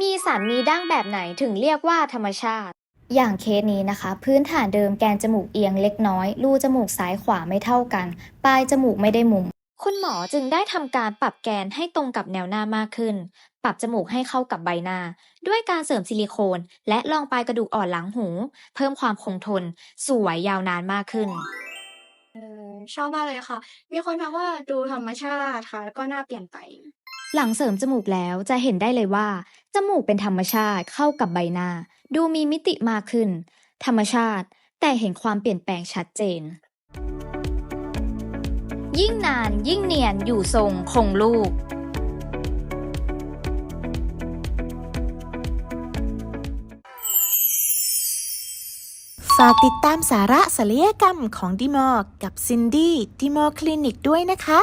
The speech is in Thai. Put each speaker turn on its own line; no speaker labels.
มีสันมีดั้งแบบไหนถึงเรียกว่าธรรมชาติ อย่างเคสนี้นะคะ พื้นฐานเดิมแกนจมูกเอียงเล็กน้อย รูจมูกซ้ายขวาไม่เท่ากัน ปลายจมูกไม่ได้มุม คุณหมอจึงได้ทำการปรับแกนให้ตรงกับแนวหน้ามากขึ้น ปรับจมูกให้เข้ากับใบหน้า ด้วยการเสริมซิลิโคน และรองปลายกระดูกอ่อนหลังหู เพิ่มความคงทน สวยยาวนานมากขึ้น
เออชอบมากเลยค่ะ มีคนทักว่าดูธรรมชาติค่ะแล้วก็หน้าเปลี่ยนไป
หลังเสริมจมูกแล้วจะเห็นได้เลยว่า จมูกเป็นธรรมชาติเข้ากับใบหน้า ดูมีมิติมากขึ้น ธรรมชาติ แต่เห็นความเปลี่ยนแปลงชัดเจน ยิ่งนานยิ่งเนียนอยู่ทรงคงรูป
ฝากติดตามสาระศัลยกรรมของดิมอร์กับซินดี้ดิมอร์คลินิกด้วยนะคะ